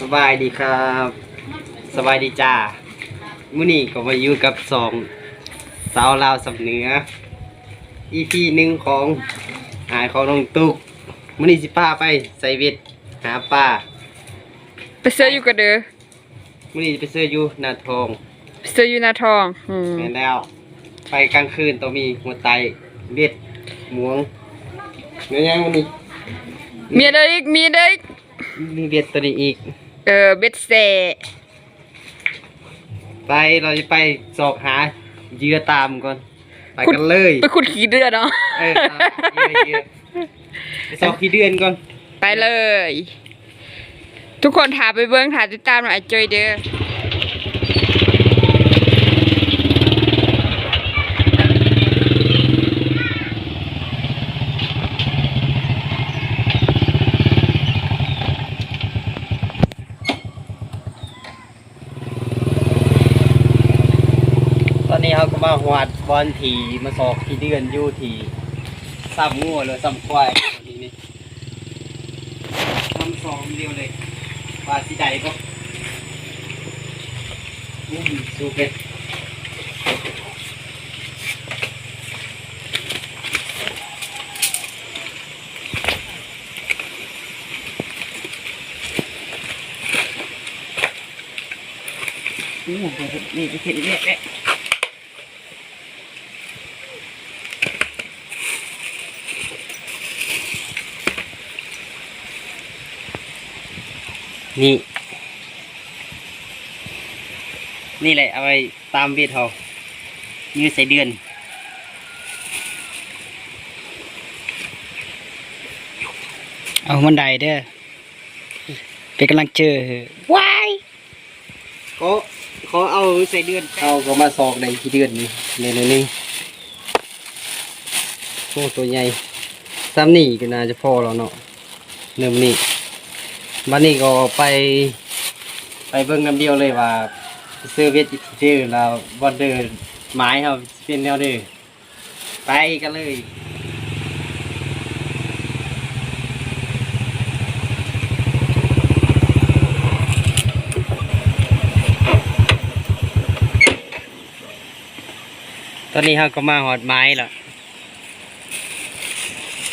สบายดีครับ สบายดีจ้ามื้อนี้ก็มาอยู่กับสองสาวลาวสำเหนือ EP หนึ่งของหายของน้องตุกมื้อนี้สิพาไปใส่เวทหาปลาไปเสื้ออยู่กับเด้อมื้อนี้ไปซื้ออยู่นาทองไปเสื้ออยู่หนาทองอืมแม่นแล้ว ไปกลางคืนต้องมีหัวไตเวทหมวงเนื้อย่างมื้อนี้มีเด้ออีกมีเด้ออีกมีเวทตัวนี้อีก เออเบ็ดเซ่ไปเราจะไปสอกหาเหยื่อตามก่อน ไปกันเลยไปขุดขี้เดือดเนาะเออเอาเหยื่อเหยื่อไปสอกขี้เดือนก่อน ไปเลย ทุกคนถามไปเบิ้งถามติดตามหน่อยจอยเด้อ อนนี้เขาก็มาหวาดบอลทีมาสอกขี้เดือนอยู่ทีซ้ำงัวเลยซ้ำควายนี่นี่ซ้ำสองเดียวเลยปลาสีใดก็อุ้มสูเป็ดนี่ไปเห็นเนี่ยเนี่ย นี่ นี่แหละเอาไปตามเวทเขายืดใส่เดือนเอามันไดเด้อเป็นกำลังเจอว้ายเขาเขาเอาใส่เดือนเอาก็มาสอกในที่เดือนนี่นี่นี่นี่โอ้ตัวใหญ่ซ้ำนี่ก็น่าจะพอแล้วเนาะเริ่มนี่ บันนี้ก็ไป ไปเบิ่งน้ำเดียวเลยว่าซื้อเวทเจอแล้วบอลเดินไม้เขาเป็นแนวเด้อไปกันเลยตอนนี้เราก็มาหอดไม้แล้ว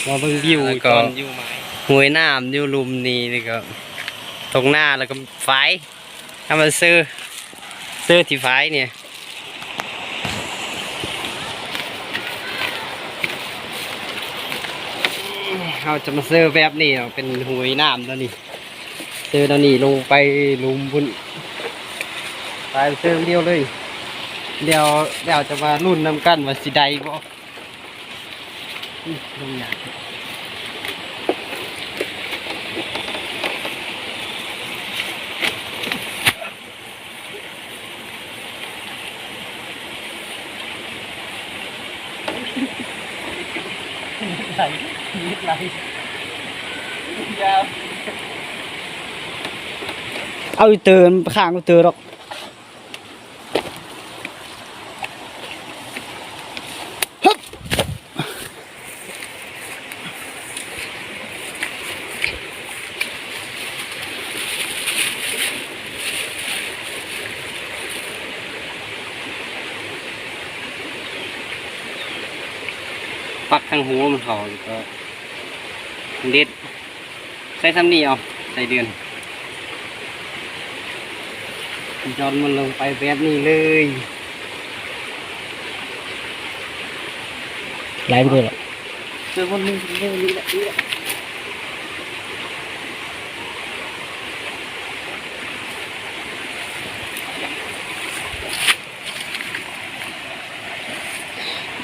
มาเบิ่งวิวก่อน หวยน้ำอยู่ลุมนี่นี่ก็ตรงหน้าแล้วก็ฝายถ้ามาซื้อซื้อที่ฝายเนี่ยเราจะมาซื้อแบบนี้เป็นหวยน้ำตัวนี้ซื้อตัวนี้ลงไปลุมบุญไปซื้อเดียวเลย เดี๋ยวเดี๋ยวจะมารุ่นนำกันว่าสิใดบ่อื้อลงยาก ไหลยาวเอาอีเตือนข้างกูเตือนหรอกปักทางหูมันเขาก็ ส่ซ้ำนี่เอาใส่เดือนจอนมันลงไปแบบนี้เลยไหลไปเลยหรอกเจอคนหนึงเรื่องนี้แหละนี่แหละ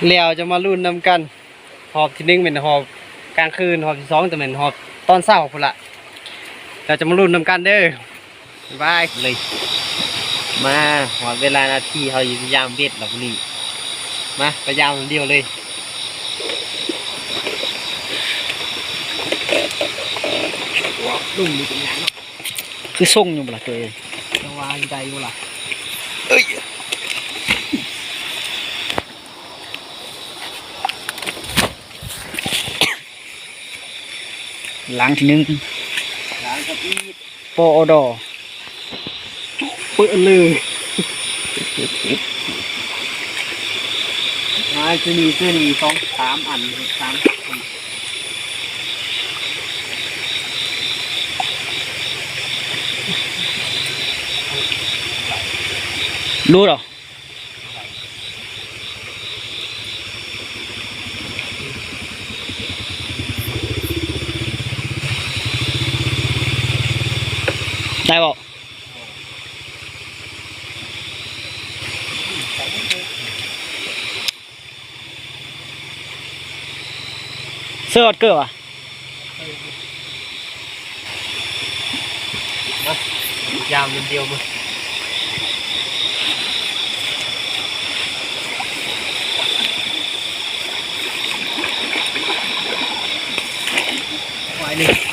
แล้วจะมารุ่นนำกัน หอบที่หนึ่งเป็นหอบกลางคืน หอบที่สองจะเป็นหอบ ตอนเช้าพุ่นละเราจะมารุ่นนำกันเด้อบายเลยมาหอดเวลานาทีเขาอยู่ยามเวทแบบนี้มาไปยามเดียวเลยลุ่มมีเป็นหยังคือส่งอยู่บ่ล่ะตัวเองจะวางใจกูล่ะห ลังที่หนึงหลังกับอีดปออดอเปื้อนเลยมาจะมีเส้นสองสามอันสามอันรู้เหรอ ได้บอกเสื้อออดเกอร์วะยามเดียวมั้งไว้นี่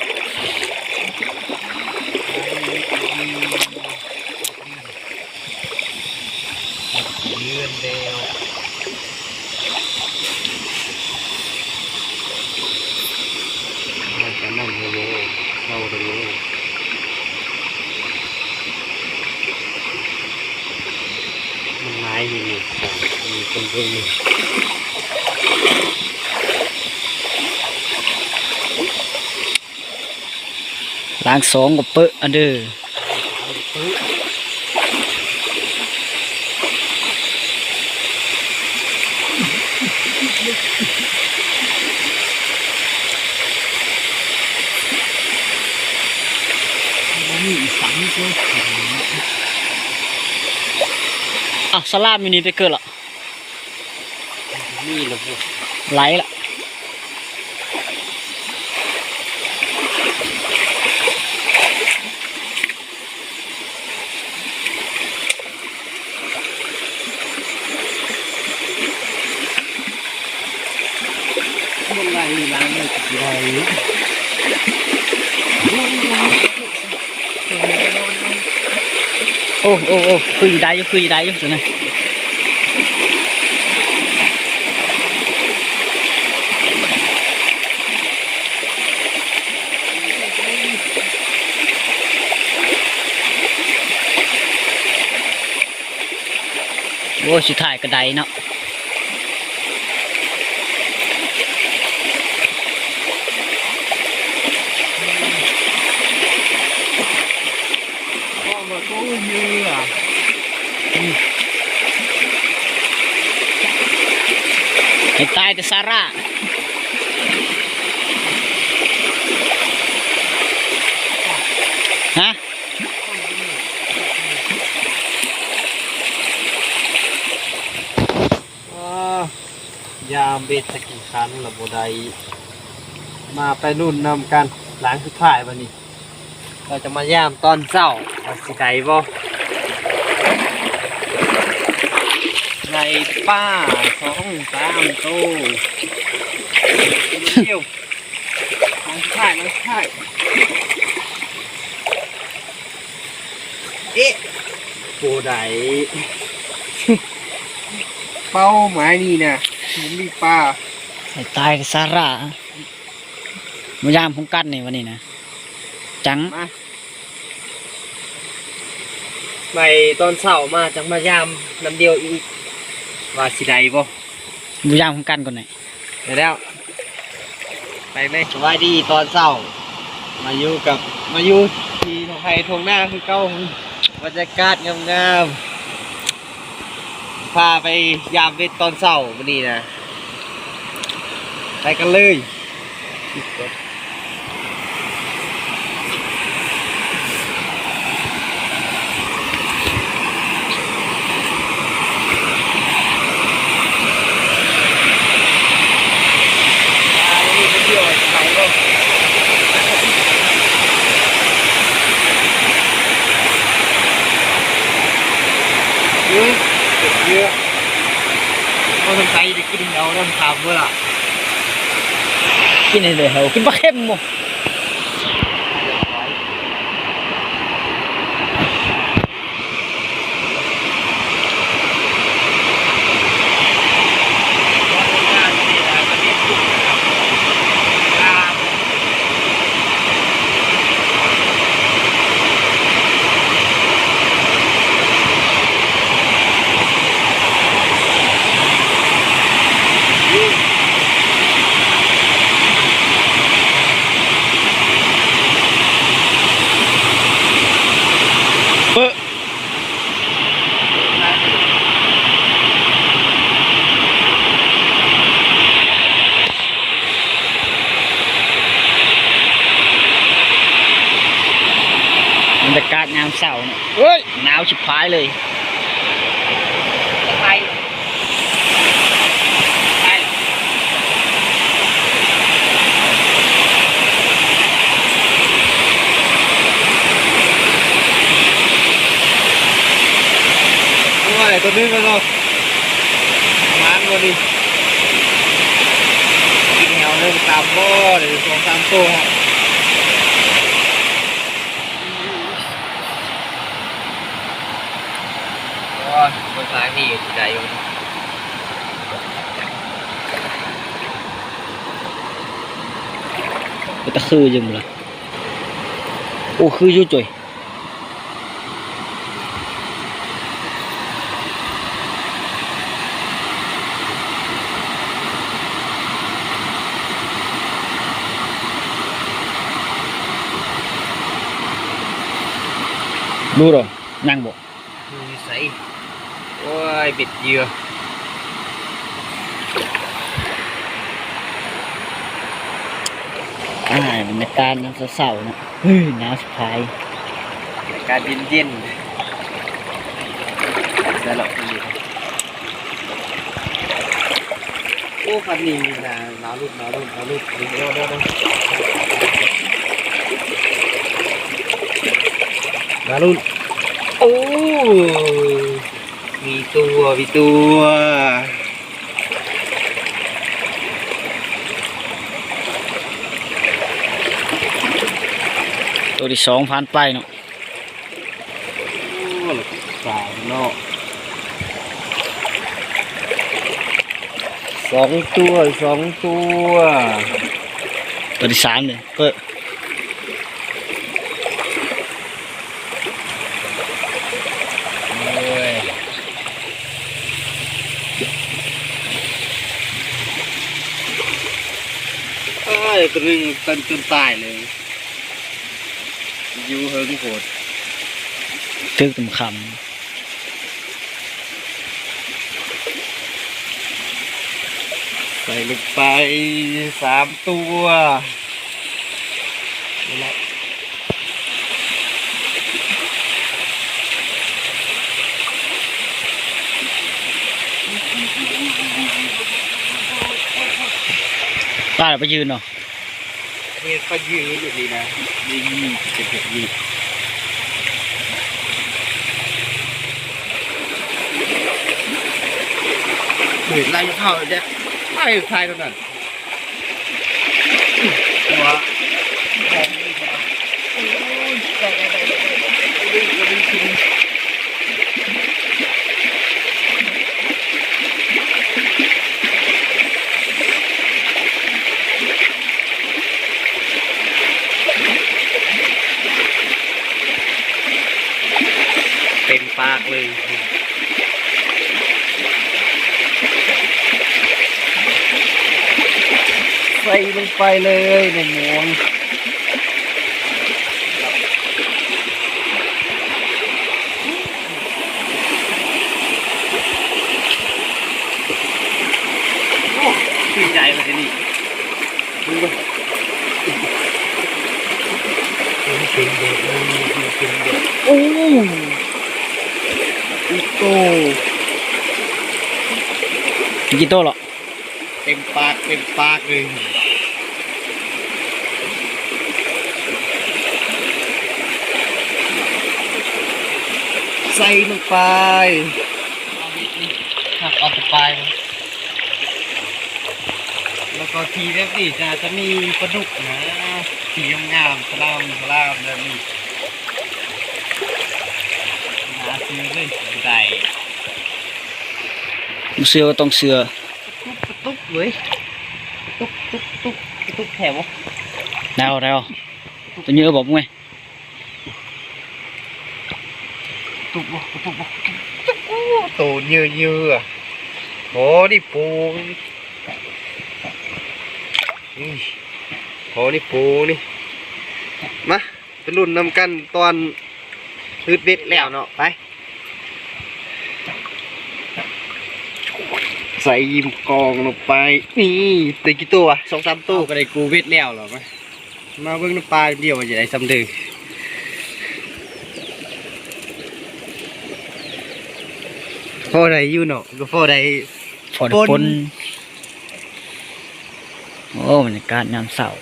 ล้างสองกับเปอะอันเดอร์ปึ๊บนี่สังก็อะสลามมินิไปเกิดละนี่ระบบไหลละ มันไรล้างไม่ติดไร โอ้โอ้โอ้คืออยู่ได้อยู่คืออยู่ได้อยู่ตัวนั้นโอ้สุดท้ายก็ได้เนาะ พ่อมาก็เยอะ ให้ตายแต่ซาร่าฮะยามเบสกินคันระบบใดมาไปรุ่นนำกันหลังสุดท้ายวันนี้ เราจะมายามตอนเช้าว่าสิไดบ่ใน ป้าสองสามโตเที่ยวหลังสุดท้ายหลังสุดท้ายเอ๊ะโบไดเป้าหมายนี่นะมันมีปลาให้ตายแต่ซาร่ามายามผมกันนี่วันนี้นะจังมาไปตอนเช้ามาจังมายามน้ำเดียวอีก ว่าสิใดบ่มายามผมกันก่อนหน่อยเดี๋ยวแล้วไปเลยสวัสดีตอนเช้า มาอยู่กับมาอยู่ที่ทงไทยทงหน้าคือเก้าบรรยากาศงามๆพาไปยามเวทตอนเช้าวันนี้นะไปกันเลยเยอะเยอะเอาทำใจจะ กินเอาน้ำขามเมื่อล่ะกินปลาเหรอ กินปลาเค็มบ่ปลายเลยไปไปโอ้ยตัวนึงแล้วเนาะมานบ่ดิกินแถวหนึงตามบ่เดี๋ยวสองสามตัวครับโอ้ยคนทางนี่สิได้อยู่ก็ต โอ้ยบิดเหยื่ออ่าบรรยากาศน้ำเศร้าๆนะเฮ้ยน้ำสะพายการเย็นเย็นได้หรอกพี่โอ้คันนี้นะหนาวรุดหนาวรุดหนาวรุดเดี๋ยวเดี๋ยวเดี๋ยวเดี๋ยวหนาวรุดโอ้มี ตัวมีตัวตัวที่สองผ่านไปเนาะโอ้สาวเนาะสองตัวสองตัว ตัวที่สามเลยก็ โอ้ย เอ้ยตัวหนึงเป็นจนตายเลยอยู่เฮิงโหดตึกตำคใส่ลงไปสามตัวนี่แหละำป้าเราไปยืนเนาะ นี่ก็ยืนอยู่ดีนะนี่นี่เจ็บเจ็บนี่เห็นไล่เข้าเนี่ยไล่ทายตรงนั้นหัวเต็มปากเลย ใส่ ลงไปเลยในหมวงโอ้ชื่นใจมาที่นี่ดูดิเป็นเด็กเลยเป็นเด็กโอ้อีโตกี่โตวหรอ เต็มปากเต็มปากเลย ส่ลงไปหักออกไป แล้วก็ทีแบบนี้จะจะมีปลาดุกนะสีงามๆสลามสลามแบบนี้หาซื้อเลยได้เสือก็ต้องเสือตุ๊กตุ๊กเลยตุ๊กตุ๊กตุ๊กตุ๊กแถวแล้วแล้วตัวเยอะบอกมึง ไงตุ๊กตุ๊กตุ๊กตุ๊กโตเยอะเยอะโอ้ดิปูนี่โอ้นี่ปูนี่มาไปรุ่นนำกันตอนพืดเบ็ดแล้วเนาะไปใส่ยิมกองลงไป นี่ตีกี่ตัวสองสามตัวก็ได้กูเบ็ดแล้วเหรอไหมมาเบิ่งน้ำปลาเดียวว่าจะได้สำเดึก พอได้อยู่เนาะก็พอได้ฝนปนโอ้บรรยากาศยามเสาร์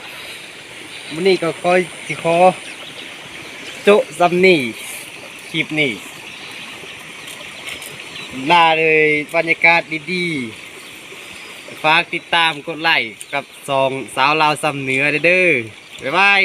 วันนี้ก็คอยสิขอโจะซัมนี่คลิปนี้ลาเลยบรรยากาศดีๆฝากติดตามกดไลค์กับสองสาวลาวซ้ำเหนือเด้อบ๊ายบาย